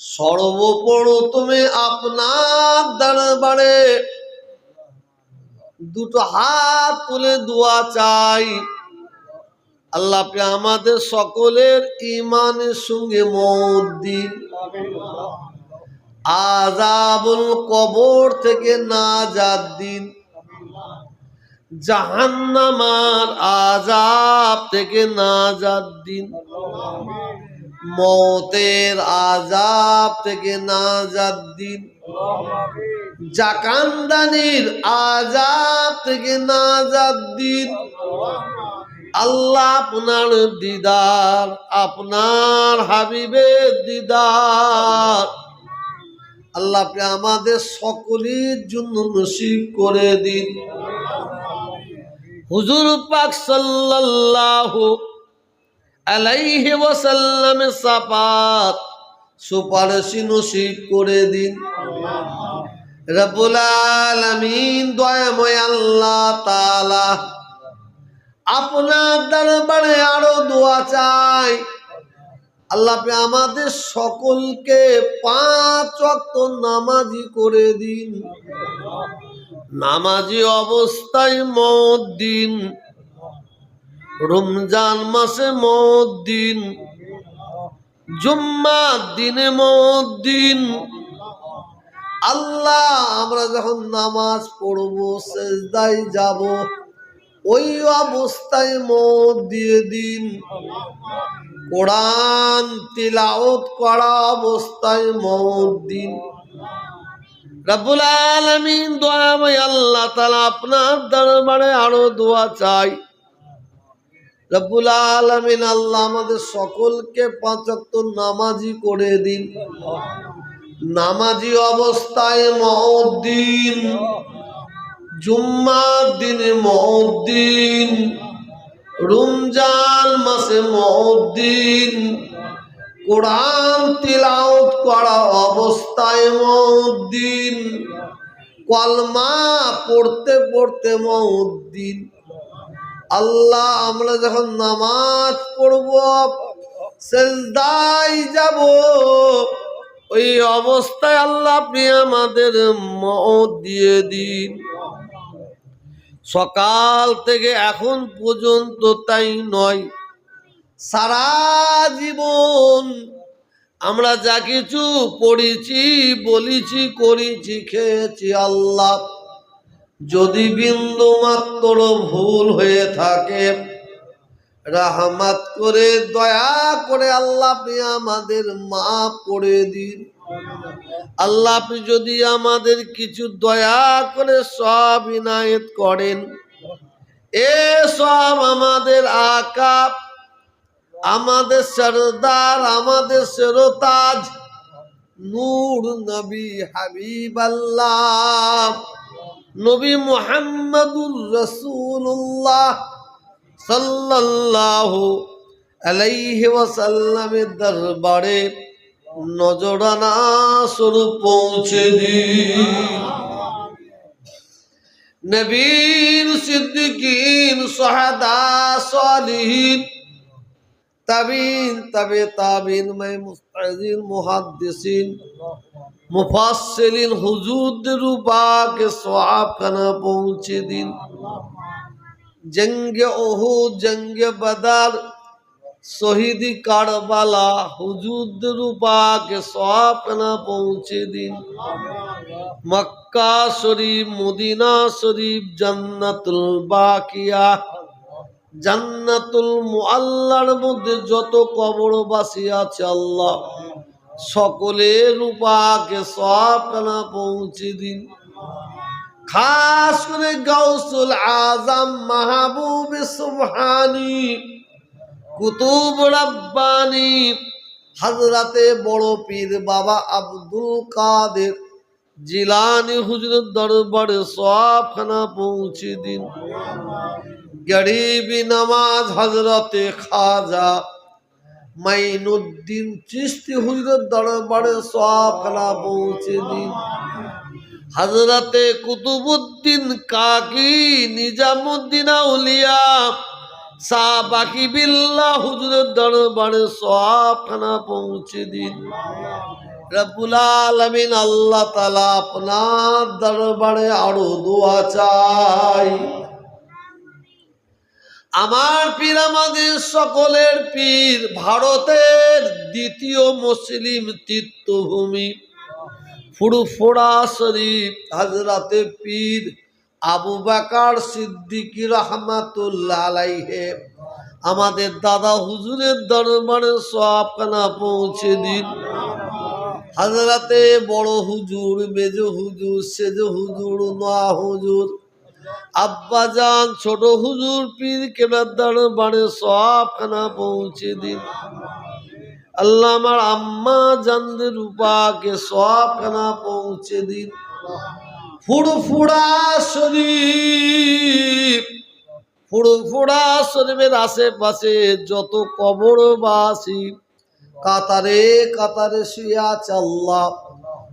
সর্বপ্রথমে আপনার দরবারে দুটো হাত তুলে দোয়া চাই। আল্লাহ আপনি আমাদের সকলের ইমানের সঙ্গে মত দিন। আজাবুল কবর থেকে না যার দিন। জাহান্নামার আজাব থেকে নাজাত দিন। মতের আজাব থেকে নাজাত দিন। জাকান্দানির আজাব থেকে নাজাত দিন। আল্লাহ আপনার দিদার, আপনার হাবিবের দিদার। আল্লাহ আপনি আমাদের সকলের জন্য নসিব করে দিন। হুজুর পাক সাল্লাল্লাহু আলাইহি ওয়াসাল্লামে সাফাত সুপারিশ নসিব করে দিন। রব্বুল আলামিন, দয়াময় আল্লাহ তাআলা আপনার দরবারে আরও দোয়া চাই। আল্লাহ আপনি আমাদের সকলকে পাঁচ ওয়াক্ত নামাজি করে দিন। নামাজি অবস্থায় মত দিন রমজান মাসে মত দিন জুম্মার দিনে মত দিন আল্লাহ, আমরা যখন নামাজ পড়ব, সেজদায় যাব, ওই অবস্থায় মত দিয়ে দিন। কোরআন তিলাওত করা অবস্থায় মত দিন। রব্বুল আলামিন দয়াময় আল্লাহ তাআলা আপনার দরবারে আরও দোয়া চাই। রব্বুল আলামিন আল্লাহ আমাদের সকলকে পাঁচ ওয়াক্ত নামাজি করে দিন। নামাজি অবস্থায় মহদ্দিন দিন জুম্মার দিনে মত দিন রমজান মাসে মত দিন কোরআন তিলাওত করা অবস্থায় মত দিন কলমা পড়তে পড়তে মত দিন আল্লাহ, আমরা যখন নামাজ পড়ব সেজদাই যাব, ওই অবস্থায় আল্লাহ আপনি আমাদের মত দিয়ে দিন। সকাল থেকে এখন পর্যন্ত তাই নয়। সারা জীবন আমরা যা কিছু পড়েছি, বলেছি, করেছি, খেয়েছি, আল্লাহ। যদি বিন্দু মাত্র ভুল হয়ে থাকে, রাহমাত করে, দয়া করে আল্লাহ আমাদের মাফ করে দিন। আল্লাহ যদি আমাদের কিছু দয়া করে সব ইনায়েত করেন, এ সব আমাদের আকা আমাদের সরদার, আমাদের সেরতাজ নূর নবী হাবিব আল্লাহ নবী মুহাম্মদুর রসুল্লাহ সাল্লাল্লাহু আলাইহি ওয়াসাল্লামের দরবারে নজরানা স্বরূপ পৌঁছে দিন। নবীন সিদ্দিকিন, সোহাদা সালিহিন तबीन, तब ताबीन, में मुस्तिन मुहदसिन मुफासिलिन हजूद रूपा के स्वाब कना पहुँचे दिन। जंग ओहू जंग बदर, शहीदी कारबाला हजूद रूपा के स्वाब कना पहुँचे दिन। मक्का शरीफ, मुदीना शरीफ, जन्नतुल बाकिया। জান্নাতুল মুআল্লার মধ্যে যত কবরবাসী আছে আল্লাহ সকলের রূপাকে সবখানা পৌঁছে দিন। খাস করে গাউসুল আজম মাহবুব সুবহানি, কুতুব রাব্বানি, হাজরাতে বড় পীর বাবা আব্দুল কাদের জিলানি হুজুরের দরবারে সবখানা পৌঁছে দিন। গরিবি নামাজ হজরতে খাজা মাইনুদ্দিন চিস্তি হুজরত দরবারে সবখানা পৌঁছে দিন। হজরতে কুতুবুদ্দিন কাকি, নিজামুদ্দিন আউলিয়া সা বাকি বিল্লা হুজুরের দরবারে সবখানা পৌঁছে দিন। রব্বুল আলমিন আল্লাহ তালা আপনার দরবারে আরও দোয়া চাই। আমার পীর, আমাদের সকলের পীর, ভারতের দ্বিতীয় মুসলিম তীর্থভূমি। ফুরফুরা শরীফ হাজরাতে পীর আবু বাকার সিদ্দিকী রহমাতুল্লাহ আমাদের দাদা হুজুরের দরবারে সবখানা পৌঁছে দিন। হাজরাতে বড় হুজুর, মেজ হুজুর, সেজ হুজুর নোয়া হুজুর আব্বা যান, ছোট হুজুর, পীর কেনার দরবারে সবখানা পৌঁছে দিন। আল্লাহ আমার আম্মা জানদের রূপাকে সবখানা পৌঁছে দিন। ফুড়ফুড়া শরীফ ফুড়ফুড়া শরীফের আশেপাশে যত কবরবাসী, কাতারে কাতারে শুয়ে আছে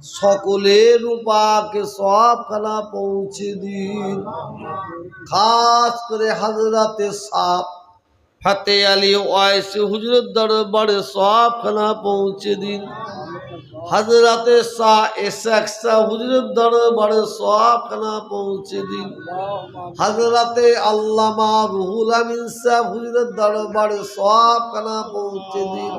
সকলের রূপাকে সবখানা পৌঁছে দিন। খাস করে হাজরাতে সাপ ফাতে আলী ওয়াইস হুজুরের দরবারে সবখানা পৌঁছে দিন। হাজরাতে শাহ এসাক শাহ হুজুরের দরবারে সবখানা পৌঁছে দিন। হাজরাতে আল্লামা রুহুল আমিন শাহ হুজুরের দরবারে সবখানা পৌঁছে দিন।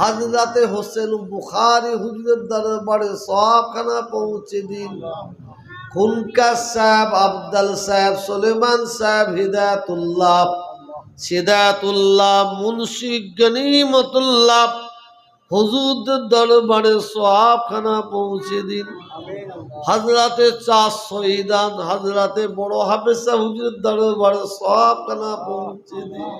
হাজরাতে হোসেন বুখারি হুজুরের দরবারে সবখানা পৌঁছে দিন। খুনকা সাহেব, আবদাল সাহেব, সুলেমান সাহেব, হিদায়তুল্লাহ, সিদায়াতুল্লাহ, মুন্সি গনিমতুল্লাহ হুজুরদের দরবারে সবখানা পৌঁছে দিন। হাজরাতে চার শহীদান হাজরাতে বড় হাফেজা হুজুরের দরবারে সবখানা পৌঁছে দিন।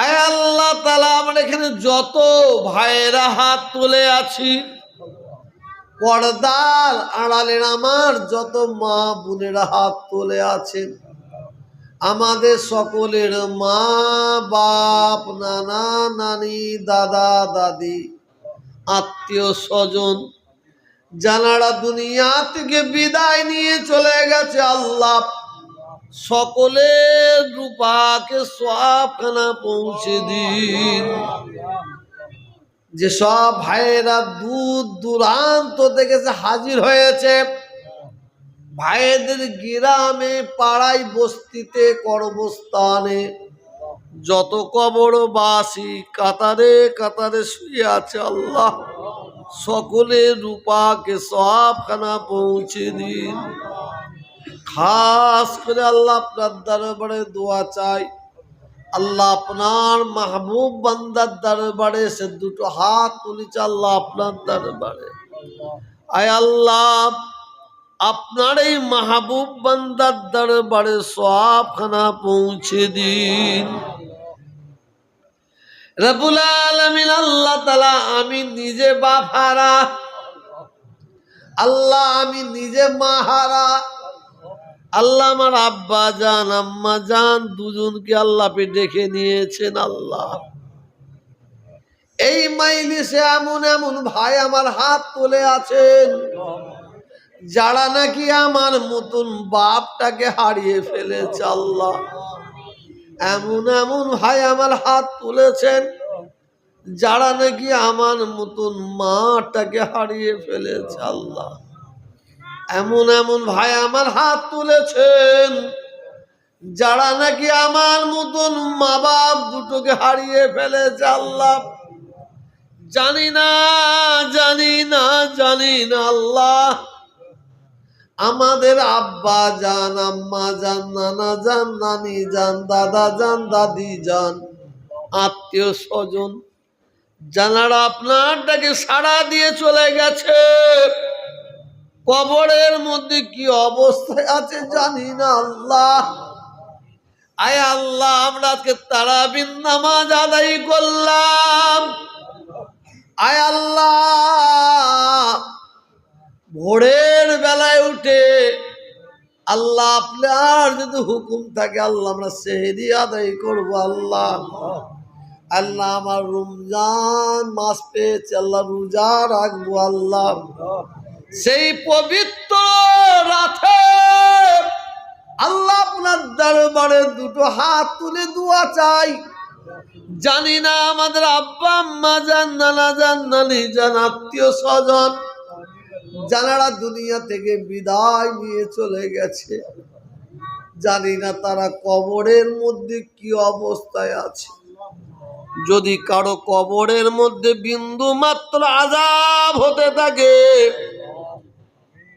আয় আল্লাহ তালা আমার এখানে যত ভাইয়েরা হাত তুলে আছি, পর্দার আড়ালের আমার যত মা বোনেরা হাত তুলে আছেন, আমাদের সকলের মা, বাপ, নানা, নানি, দাদা, দাদি, আত্মীয় স্বজন জানারা দুনিয়া থেকে বিদায় নিয়ে চলে গেছে, আল্লাহ সকলের রূপাকে সবখানা পৌঁছে দিন। যে সব ভাইয়েরা দূর দূরান্ত থেকে হাজির হয়েছে, ভাইদের গ্রামে, পাড়ায়, বস্তিতে, কর্মস্থানে, যত কবর বাসি কাতারে কাতারে শুয়ে আছে আল্লাহ, সকলের রূপাকে সবখানা পৌঁছে দিন। খাস করে আল্লাহ আপনার দরবারে দোয়া চাই। আল্লাহ আপনার মাহবুব বান্দার দরবারে সে দুটো হাত তুলেছে আল্লাহ আপনার দরবারে। আয় আল্লাহ, আপনার এই মাহবুব বান্দার দরবারে সবখানা পৌঁছে দিন। রবুল আলমিন আল্লাহ তালা আমি নিজে বাফারা। আল্লাহ আমি নিজে মাহারা। আল্লাহ আমার আব্বা যান আম্মা যান দুজনকে আল্লাহ পে ডেকে নিয়েছেন আল্লাহ। এই মাইলিসে এমন এমন ভাই আমার হাত তুলে আছেন, যারা নাকি আমার মতন বাপটাকে হারিয়ে ফেলেছে আল্লাহ। এমন এমন ভাই আমার হাত তুলেছেন, যারা নাকি আমার মতন মাটাকে হারিয়ে ফেলেছে আল্লাহ। এমন এমন ভাই আমার হাত তুলেছেন, যারা নাকি আমার মতন মা বাপ দুটোকে হারিয়ে ফেলেছে আল্লাহ। জানি না জানি না জানি না আল্লাহ। আমাদের আব্বা যান, আম্মা যান, নানা যান, নানি যান, দাদা যান, দাদি যান, আত্মীয় স্বজন জানারা আপনারটাকে সাড়া দিয়ে চলে গেছে। কবরের মধ্যে কি অবস্থায় আছে জানি না আল্লাহ। আয় আল্লাহ, আমরা আজকে তারাবিন নামাজ আদায় করলাম। আয় আল্লাহ, ভোরের বেলায় উঠে আল্লাহ আপনার যদি হুকুম থাকে, আল্লাহ আমরা সেহেরি আদায় করব আল্লাহ। আল্লাহ আমার রমজান মাস পেয়েছে, আল্লাহ রোজা রাখব আল্লাহ। সেই পবিত্র রাতে আল্লাহ আপনার দরবারে দুটো হাত তুলে দোয়া চাই। জানি না আমাদের আব্বা, আম্মা যান, নানা যান, নানি যান, আত্মীয় স্বজন যারা দুনিয়া থেকে বিদায় নিয়ে চলে গেছে। জানি না তারা কবরের মধ্যে কি অবস্থায় আছে। যদি কারও কবরের মধ্যে বিন্দু মাত্র আজাব হতে থাকে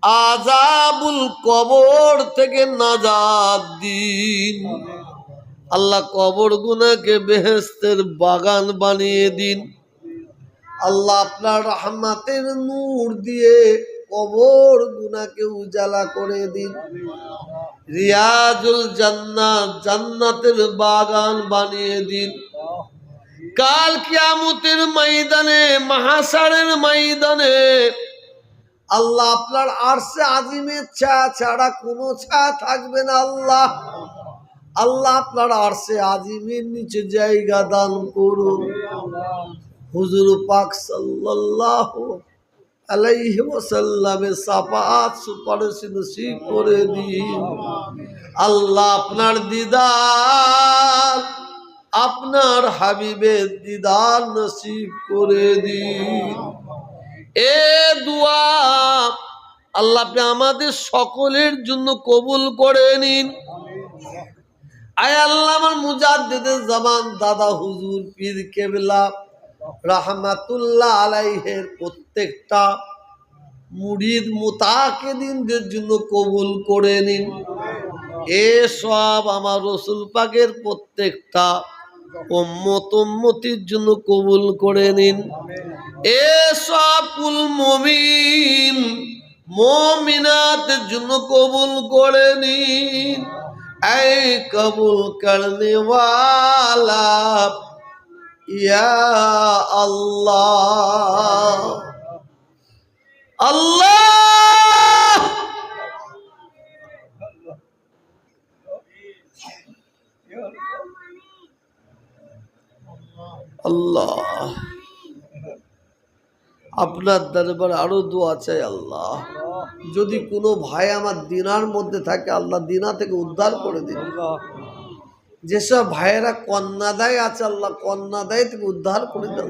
আজাবুল কবর থেকে নাজাদ দিন। আল্লাহ কবর গুনাকে বেহেস্তের বাগান বানিয়ে দিন। আল্লাহ আপনার রহমাতের নূর দিয়ে কবর গুনাকে উজালা করে দিন। রিয়াজুল জান্নাত জান্নাতের বাগান বানিয়ে দিন। কাল কিয়ামতের ময়দানে, মহাসারের ময়দানে আল্লাহ আপনার আরশে আজিমের ছা ছাড়া কোনো ছা থাকবে না, আল্লাহ। আল্লাহ আপনার আরশে আজিমের নিচে জায়গা দান করুন। হুজুর পাক সাফাত সুপারিশ করে দিন। আল্লাহ আপনার দিদার, আপনার হাবিবের দিদার নসিব করে দিন। এ দুয়া আল্লাহ আপনি আমাদের সকলের জন্য কবুল করে নিন। আয় আল্লাহ আমার মুজাদ্দিদের জামান দাদা হুজুর পীর কেবলা, রাহমাতুল্লাহ আলাইহের প্রত্যেকটা মুরিদ মুতাকিদিনদের জন্য কবুল করে নিন। এ সব আমার রসুল পাকের প্রত্যেকটা উম্মতির জন্য কবুল করে নিন। এ সব কুল মমিন মমিনাতের জন্য কবুল করে নিন। এই কবুল করনে ইয়া আল্লাহ। আল্লাহ আল্লাহ। আপনার দরবার আরও দোয়া চাই আল্লাহ। যদি কোনো ভাই আমার দিনার মধ্যে থাকে, আল্লাহ দিনা থেকে উদ্ধার করে দিন যেসব ভাইয়েরা কন্যাদায় আছে, আল্লাহ কন্যাদায় থেকে উদ্ধার করে দেন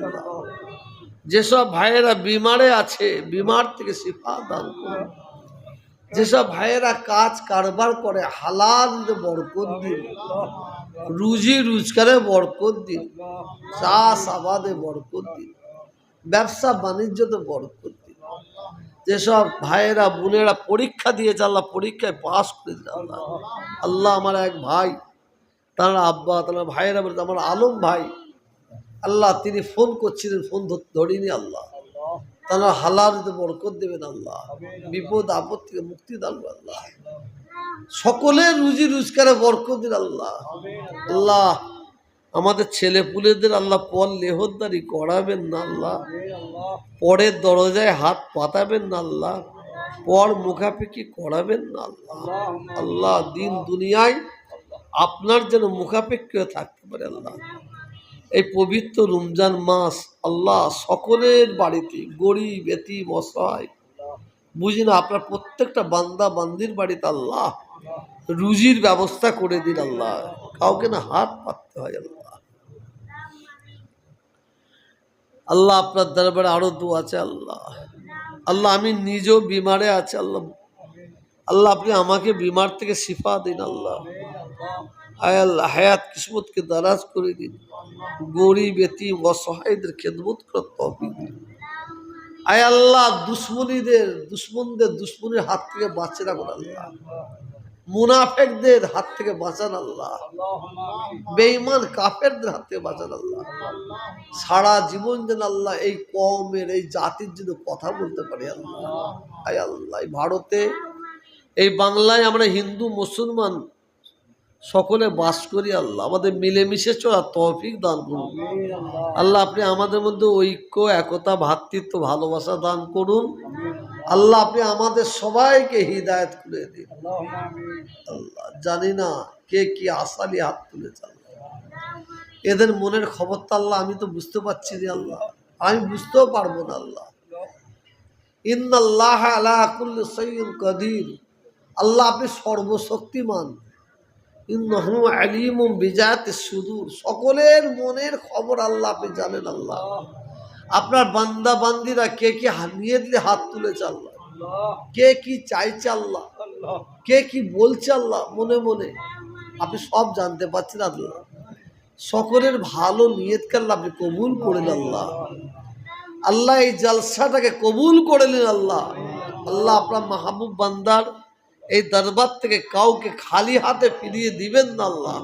যেসব ভাইয়েরা বিমারে আছে, বিমার থেকে শিফা দান করুন। যেসব ভাইয়েরা কাজ কারবার করে, হালাল বরকত দিন। রুজি রোজগারে বরকত দিন। চাষ আবাদে বরকত দিন। ব্যবসা বাণিজ্যতে বরকত দিন। যেসব ভাইয়েরা, বোনেরা পরীক্ষা দিয়েছে, আল্লাহ পরীক্ষায় পাস করে আল্লাহ। আল্লাহ আমার এক ভাই, তার আব্বা, তার ভাইয়েরা বলছে, আমার আলম ভাই। আল্লাহ, তিনি ফোন করছিলেন, ফোন ধরিনি আল্লাহ। তারা হালালতে বরকত দেবেন আল্লাহ। বিপদ, আপদ থেকে মুক্তি দান আল্লাহ। সকলের রুজি রোজগারে বরকত দিন আল্লাহ। আল্লাহ, আমাদের ছেলে পুলেদের আল্লাহ পর লেহদারি করাবেন না আল্লাহ। পরের দরজায় হাত পাতাবেন না আল্লাহ। পর মুখাপেক্ষি করাবেন না আল্লাহ। আল্লাহ, দিন দুনিয়ায় আপনার যেন মুখাপেক্ষিও থাকতে পারে আল্লাহ। এই পবিত্র রমজান মাস আল্লাহ সকলের বাড়িতে গরিব এতি মশাই বুঝি না, আপনার প্রত্যেকটা বান্দা, বান্দির বাড়িতে আল্লাহ রুজির ব্যবস্থা করে দিন আল্লাহ। কাউকে না হাত পাততে হয় আল্লাহ। আল্লাহ আপনার দরবারে আরও দু আছে আল্লাহ। আল্লাহ, আমি নিজেও বিমারে আছে আল্লাহ। আল্লাহ, আপনি আমাকে বিমার থেকে শিফা দিন আল্লাহ। আল্লাহ, হায়াত কিসমতকে দারাজ করে দিন। গরিব এতি অসহায়দের খেদমত করার তহবিল দিন। আয় আল্লাহ, দুশ্মনীদের, দুশ্মনদের, দুশ্মনীর হাত থেকে বাঁচে রাখুন আল্লাহ। মুনাফেকদের হাত থেকে বাঁচান আল্লাহ। বেঈমান কাফেরদের হাত থেকে বাঁচান আল্লাহ। সারা জীবন যেন আল্লাহ এই কমের এই জাতির জন্য কথা বলতে পারি আল্লাহ। আয় আল্লাহ ভারতে, এই বাংলায় আমরা হিন্দু, মুসলমান সকলে বাস করি আল্লাহ। আমাদের মিলেমিশে চলা তৌফিক দান করুন। আল্লাহ, আপনি আমাদের মধ্যে ঐক্য, একতা ভ্রাতৃত্ব ভালোবাসা দান করুন। আল্লাহ, আপনি আমাদের সবাইকে হৃদায়ত করে দিন। আল্লাহ, জানি না কে কি আসালি হাত তুলেছে আল্লাহ। এদের মনের খবরটা আল্লাহ, আমি তো বুঝতে পারছি রে আল্লাহ। আমি বুঝতেও পারব না আল্লাহ। ইন্নাল্লাহ আলা কুল্লি সাইয়্যিন আল্লাহ, আপনি সর্বশক্তিমান। সকলের মনের খবর আল্লাহ আপনি জানেন আল্লাহ। আপনার বান্দা বান্দিরা কে কি হারিয়ে দিলে হাত তুলেছে আল্লাহ? কে কি চাইছে আল্লাহ? কে কি বলছে আল্লাহ? মনে মনে। আপনি সব জানতে পারছেন আল্লাহ। সকলের ভালো নিয়ত করলে আপনি কবুল করেন আল্লাহ। আল্লাহ এই জালসাটাকে কবুল করে নিন আল্লাহ। আল্লাহ আপনার মাহবুব বান্দার এই দরবার থেকে কাউকে খালি হাতে ফিরিয়ে দিবেন না আল্লাহ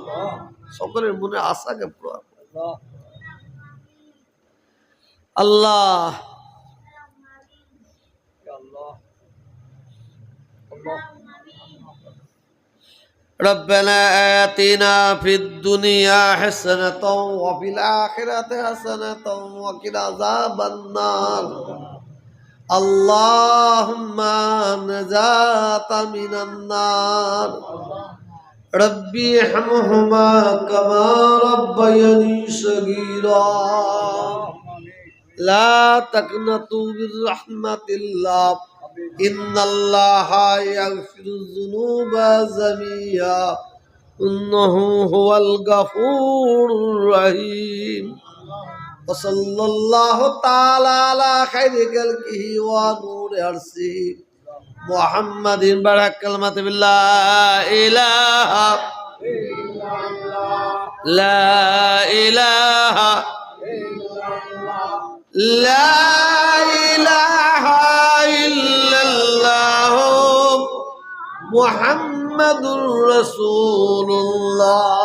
সকলের মনে আশাকে পূরণ করুন। আল্লাহ ربنا آتنا في الدنيا حسنة وفي الآخرة حسنة وقنا عذاب النار اللهم نجاة من النار ربي ارحمهما كما ربياني صغيرا لا تقنطوا من رحمة الله إن الله يغفر الذنوب جميعا إنه هو الغفور الرحيم وصلى الله تعالى على خير خلقه ونور عرشه محمد بارك كلمة بالله إله لا إله لا إله إلا الله محمد رسول الله